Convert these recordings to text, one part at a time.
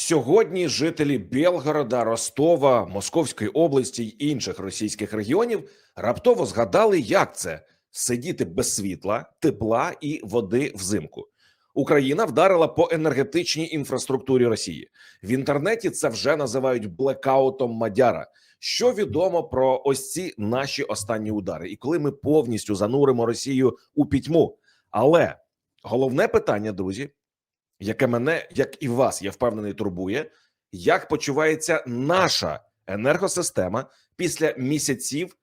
Сьогодні жителі Білгорода, Ростова, Московської області й інших російських регіонів раптово згадали, як це сидіти без світла, тепла і води взимку. Україна вдарила по енергетичній інфраструктурі Росії. В інтернеті це вже називають блекаутом Мадяра. Що відомо про ось ці наші останні удари, і коли ми повністю зануримо Росію у пітьму. Але головне питання, друзі, яке мене, як і вас, я впевнений, турбує, як почувається наша енергосистема після місяців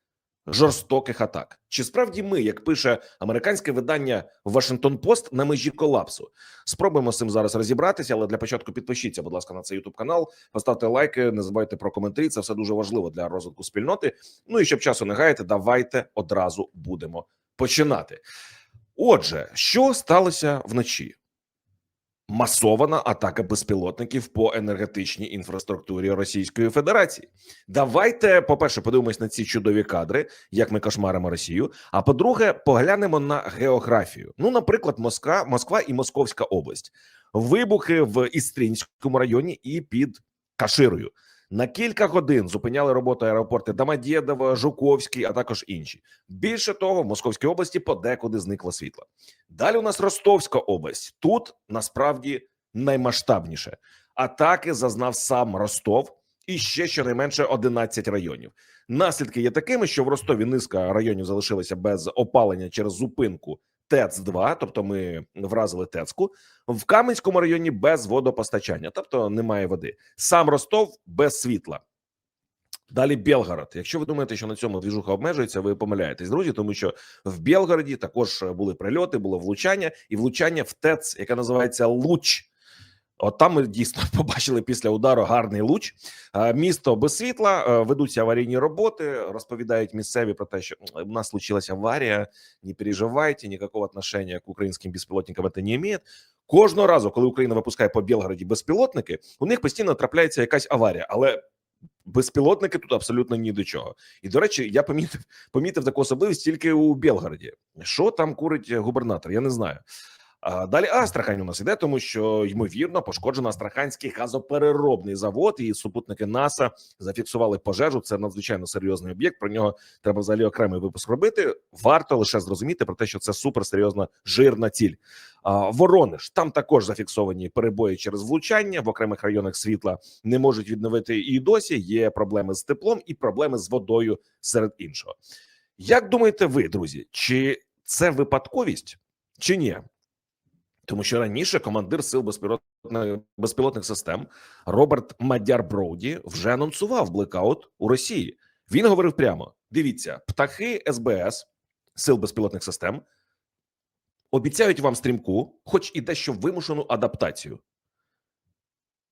жорстоких атак? Чи справді ми, як пише американське видання Вашингтон Пост, на межі колапсу? Спробуємо з цим зараз розібратися, але для початку підпишіться, будь ласка, на цей youtube канал, поставте лайки, не забувайте про коментарі. Це все дуже важливо для розвитку спільноти. Ну і щоб часу не гаяти, давайте одразу будемо починати. Отже, що сталося вночі? Масована атака безпілотників по енергетичній інфраструктурі Російської Федерації. Давайте, по-перше, подивимось на ці чудові кадри, як ми кошмаримо Росію. А по-друге, поглянемо на географію. Ну, наприклад, Москва, Москва і Московська область, вибухи в Істринському районі і під Каширою. На кілька годин зупиняли роботу аеропорти Домодєдово, Жуковський, а також інші. Більше того, в Московській області подекуди зникло світло. Далі у нас Ростовська область. Тут насправді наймасштабніше атаки зазнав сам Ростов і ще щонайменше 11 районів. Наслідки є такими, що в Ростові низка районів залишилися без опалення через зупинку ТЕЦ 2 тобто ми вразили ТЕЦку, в Кам'янському районі без водопостачання, тобто немає води. Сам Ростов без світла. Далі Белгород. Якщо ви думаєте, що на цьому двіжуха обмежується, ви помиляєтесь, друзі, тому що в Белгороді також були прильоти, було влучання і влучання в ТЕЦ, яка називається Луч. От там ми дійсно побачили після удару гарний луч. Е, Місто без світла е, ведуться аварійні роботи. Розповідають місцеві про те, що у нас случилась аварія. Не переживайте, ніякого отношення к українським безпілотникам це не має. Кожного разу, коли Україна випускає по Білгороді безпілотники, у них постійно трапляється якась аварія, але безпілотники тут абсолютно ні до чого. І до речі, я помітив помітив таку особливість тільки у Білгороді. Що там курить губернатор? Я не знаю. Далі Астрахань у нас іде, тому що ймовірно пошкоджено Астраханський газопереробний завод. І супутники НАСА зафіксували пожежу. Це надзвичайно серйозний об'єкт. Про нього треба взагалі окремий випуск робити. Варто лише зрозуміти про те, що це суперсерйозна жирна ціль. Воронеж там також зафіксовані перебої через влучання в окремих районах світла не можуть відновити і досі. Є проблеми з теплом і проблеми з водою серед іншого. Як думаєте, ви, друзі, чи це випадковість, чи ні? Тому що раніше командир сил безпілотних безпілотних систем Роберт Мадяр Броуді вже анонсував блекаут у Росії. Він говорив прямо: дивіться, птахи СБС сил безпілотних систем обіцяють вам стрімку, хоч і дещо вимушену адаптацію.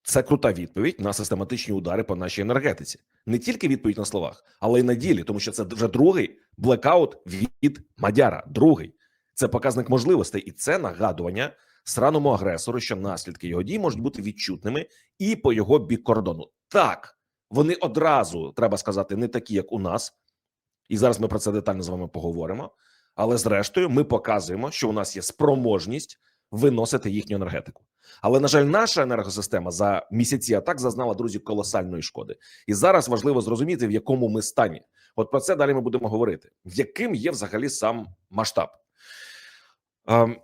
Це крута відповідь на систематичні удари по нашій енергетиці. Не тільки відповідь на словах, але й на ділі, тому що це вже другий блекаут від Мадяра. Другий це показник можливостей, і це нагадування сраному агресору, що наслідки його дій можуть бути відчутними і по його бік кордону. Так вони одразу треба сказати, не такі, як у нас, і зараз ми про це детально з вами поговоримо. Але зрештою, ми показуємо, що у нас є спроможність виносити їхню енергетику. Але на жаль, наша енергосистема за місяці атак зазнала друзі колосальної шкоди, і зараз важливо зрозуміти, в якому ми стані. От про це далі ми будемо говорити. Яким є взагалі сам масштаб? Ем,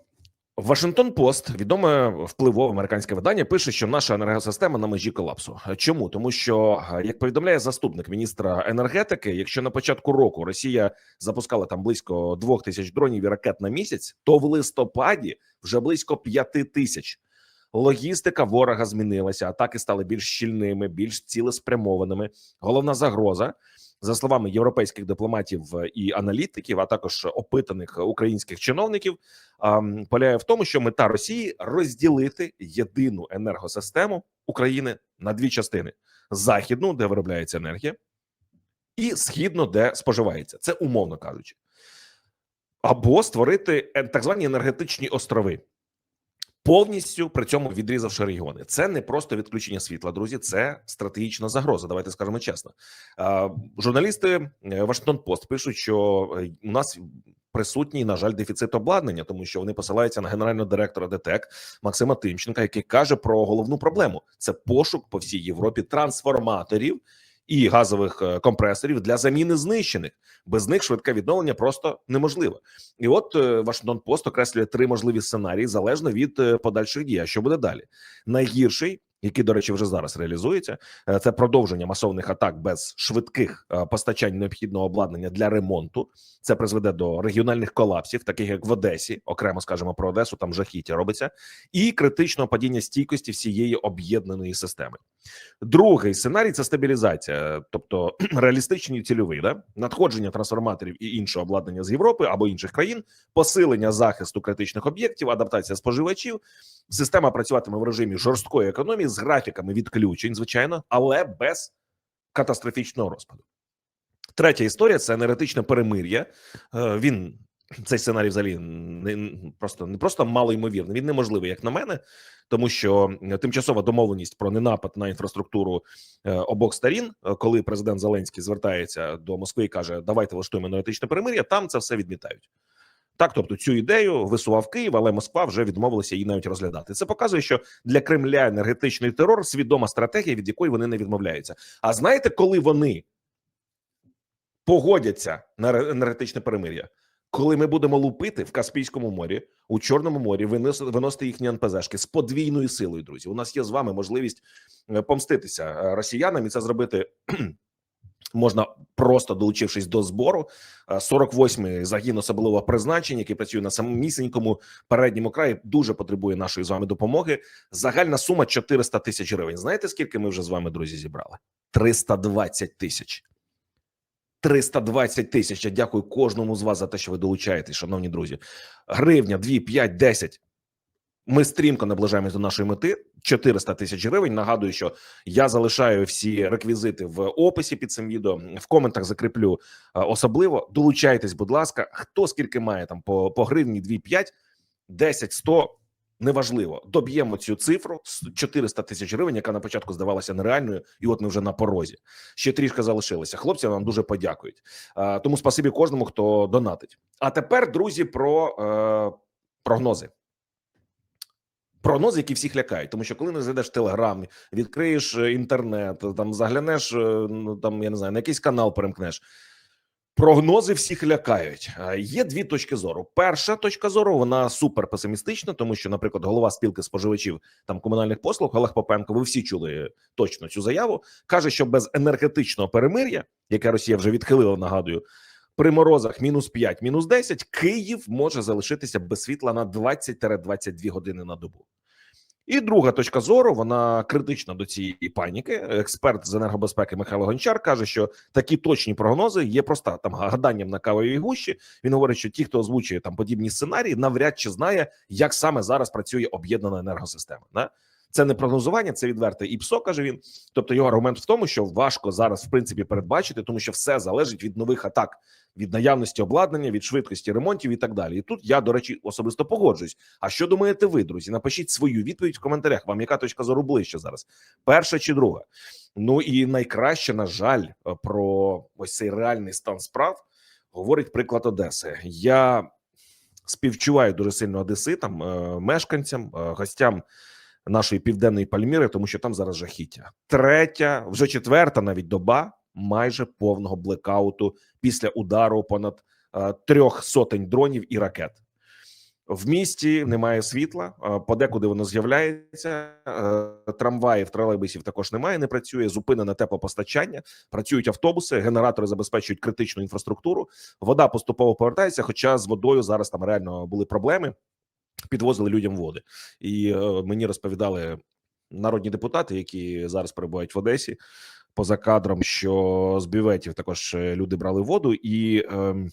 Вашингтон Пост, відоме впливове американське видання, пише, що наша енергосистема на межі колапсу. Чому тому, що як повідомляє заступник міністра енергетики, якщо на початку року Росія запускала там близько двох тисяч дронів і ракет на місяць, то в листопаді вже близько п'яти тисяч. Логістика ворога змінилася, атаки стали більш щільними, більш цілеспрямованими. Головна загроза за словами європейських дипломатів і аналітиків, а також опитаних українських чиновників, полягає в тому, що мета Росії розділити єдину енергосистему України на дві частини: західну, де виробляється енергія, і східну, де споживається. Це умовно кажучи, або створити е, так звані енергетичні острови повністю при цьому відрізавши регіони. Це не просто відключення світла, друзі. Це стратегічна загроза. Давайте скажемо чесно. Журналісти Вашингтон Пост пишуть, що е, у нас присутній, на жаль, дефіцит обладнання, тому що вони посилаються на генерального директора ДТЕК Максима Тимченка, який каже про головну проблему: це пошук по всій Європі трансформаторів і газових е, компресорів для заміни знищених. Без них швидке відновлення просто неможливо. І от е, Вашингтон Пост окреслює три можливі сценарії залежно від е, подальших дій. А що буде далі? Найгірший. Який, до речі, вже зараз реалізується, е, це продовження масовних атак без швидких е, постачань необхідного обладнання для ремонту. Це призведе до регіональних колапсів, таких як в Одесі, окремо скажемо про Одесу, там жахіття робиться, і критичного падіння стійкості всієї об'єднаної системи. Другий сценарій це стабілізація, тобто реалістичний і цільовий, да? надходження трансформаторів і іншого обладнання з Європи або інших країн, посилення захисту критичних об'єктів, адаптація споживачів. Система працюватиме в режимі жорсткої економії з графіками відключень, звичайно, але без катастрофічного розпаду. Третя історія це енергетичне перемир'я. Е, Він цей сценарій взагалі не просто не просто малоймовірний. Він неможливий, як на мене, тому що тимчасова домовленість про ненапад на інфраструктуру е, обох сторін, е, коли президент Зеленський звертається до Москви і каже: Давайте влаштуємо енергетичне перемир'я. Там це все відмітають. Так, тобто цю ідею висував Київ, але Москва вже відмовилася її навіть розглядати. Це показує, що для Кремля енергетичний терор свідома стратегія, від якої вони не відмовляються. А знаєте, коли вони погодяться на енергетичне перемир'я? Коли ми будемо лупити в Каспійському морі, у Чорному морі, винос- виносити їхні НПЗшки з подвійною силою, друзі. У нас є з вами можливість е, помститися е, росіянам, і це зробити можна просто долучившись до збору. Е, 48-й загін особливого призначення, який працює на самісінькому передньому краї, дуже потребує нашої з вами допомоги. Загальна сума 400 тисяч гривень. Знаєте, скільки ми вже з вами, друзі, зібрали? 320 тисяч. 320 тисяч. Я дякую кожному з вас за те, що ви долучаєтесь, шановні друзі. Гривня, 2, 5, 10. Ми стрімко наближаємось до нашої мети 400 тисяч гривень. Нагадую, що я залишаю всі реквізити в описі під цим відео. В коментах закріплю е, особливо. Долучайтесь, будь ласка. Хто скільки має там по, по гривні 2, 5, 10, 100, неважливо. Доб'ємо цю цифру з 400 тисяч гривень, яка на початку здавалася нереальною, і от ми вже на порозі. Ще трішки залишилося. Хлопці вам дуже подякують. Е, Тому спасибі кожному, хто донатить. А тепер, друзі, про е, прогнози. Прогнози, які всіх лякають, тому що коли не зайдеш в телеграм, відкриєш е, інтернет, там заглянеш, е, ну там я не знаю, на якийсь канал перемкнеш. Прогнози всіх лякають. Е, Є дві точки зору. Перша точка зору вона супер песимістична, тому що, наприклад, голова спілки споживачів там комунальних послуг Олег Попенко, ви всі чули точно цю заяву. каже, що без енергетичного перемир'я, яке Росія вже відхилила, нагадую, при морозах мінус 5, мінус 10, Київ може залишитися без світла на 20-22 години на добу. І друга точка зору вона критична до цієї паніки. Експерт з енергобезпеки Михайло Гончар каже, що такі точні прогнози є просто там гаданням на кавовій гущі. Він говорить, що ті, хто озвучує там подібні сценарії, навряд чи знає, як саме зараз працює об'єднана енергосистема. Да? Це не прогнозування, це відверте ІПСО, каже він. Тобто його аргумент в тому, що важко зараз в принципі передбачити, тому що все залежить від нових атак, від наявності обладнання, від швидкості ремонтів і так далі. І тут я, до речі, особисто погоджуюсь. А що думаєте ви, друзі? Напишіть свою відповідь в коментарях. Вам яка точка зору ближче зараз? Перша чи друга? Ну і найкраще, на жаль, про ось цей реальний стан справ говорить приклад Одеси. Я співчуваю дуже сильно одеситам, е, мешканцям, е, гостям нашої південної Пальміри, тому що там зараз жахіття. Третя, вже четверта, навіть доба майже повного блекауту після удару понад е, трьох сотень дронів і ракет. В місті немає світла, е, подекуди воно з'являється. е, Трамваїв, тролейбусів також немає, не працює. Зупинене теплопостачання, працюють автобуси, генератори забезпечують критичну інфраструктуру. Вода поступово повертається. Хоча з водою зараз там реально були проблеми. Підвозили людям води, і е, мені розповідали народні депутати, які зараз перебувають в Одесі, поза кадром, що з бюветів також е, люди брали воду, і е, е,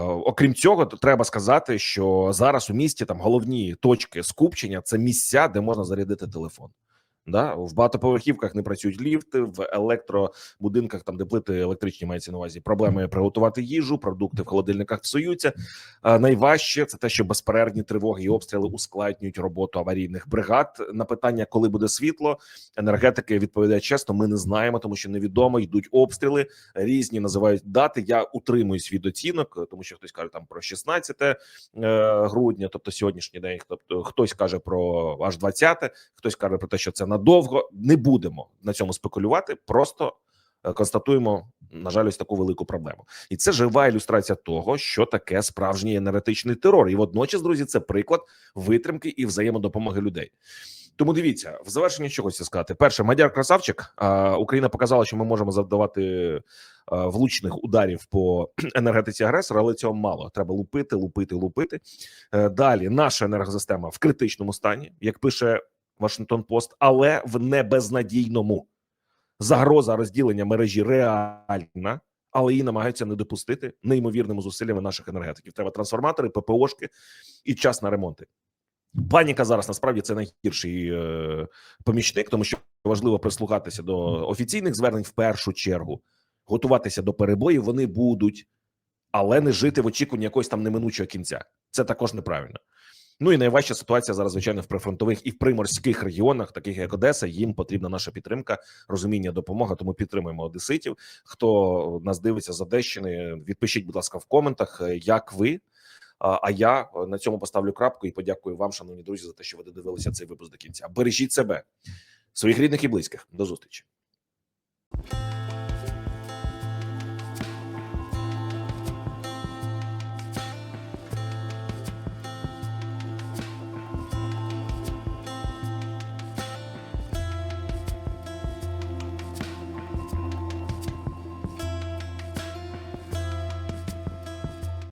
окрім цього, то треба сказати, що зараз у місті там головні точки скупчення це місця, де можна зарядити телефон. Да, в багатоповерхівках не працюють ліфти, в електробудинках, там де плити електричні мається на увазі. Проблеми приготувати їжу, продукти в холодильниках псуються. А найважче це те, що безперервні тривоги і обстріли ускладнюють роботу аварійних бригад. На питання, коли буде світло, енергетики відповідають чесно. Ми не знаємо, тому що невідомо йдуть обстріли. Різні називають дати. Я утримуюсь від оцінок, тому що хтось каже там про 16 е, грудня, тобто сьогоднішній день. Тобто хтось каже про аж 20, хтось каже про те, що це надовго. Не будемо на цьому спекулювати. Просто е, констатуємо, на жаль, ось таку велику проблему. І це жива ілюстрація того, що таке справжній енергетичний терор. І водночас, друзі, це приклад витримки і взаємодопомоги людей. Тому дивіться, в завершення що хочеться сказати: перше, Мадяр красавчик. Україна показала, що ми можемо завдавати влучних ударів по енергетиці агресора, але цього мало. Треба лупити, лупити, лупити. Е, Далі наша енергосистема в критичному стані, як пише Вашингтон Пост, але в небезнадійному. Загроза розділення мережі реальна, але її намагаються не допустити неймовірними зусиллями наших енергетиків. Треба трансформатори, ППОшки і час на ремонти. Паніка зараз насправді це найгірший е, помічник, тому що важливо прислухатися до офіційних звернень в першу чергу, готуватися до перебоїв. Вони будуть, але не жити в очікуванні якогось там неминучого кінця. Це також неправильно. Ну і найважча ситуація зараз, звичайно, в прифронтових і в приморських регіонах, таких як Одеса. Їм потрібна наша підтримка, розуміння, допомога. Тому підтримуємо одеситів. Хто нас дивиться з Одещини, відпишіть, будь ласка, в коментах, е, як ви. А я е, на цьому поставлю крапку і подякую вам, шановні друзі, за те, що ви додивилися цей випуск до кінця. Бережіть себе, своїх рідних і близьких. До зустрічі.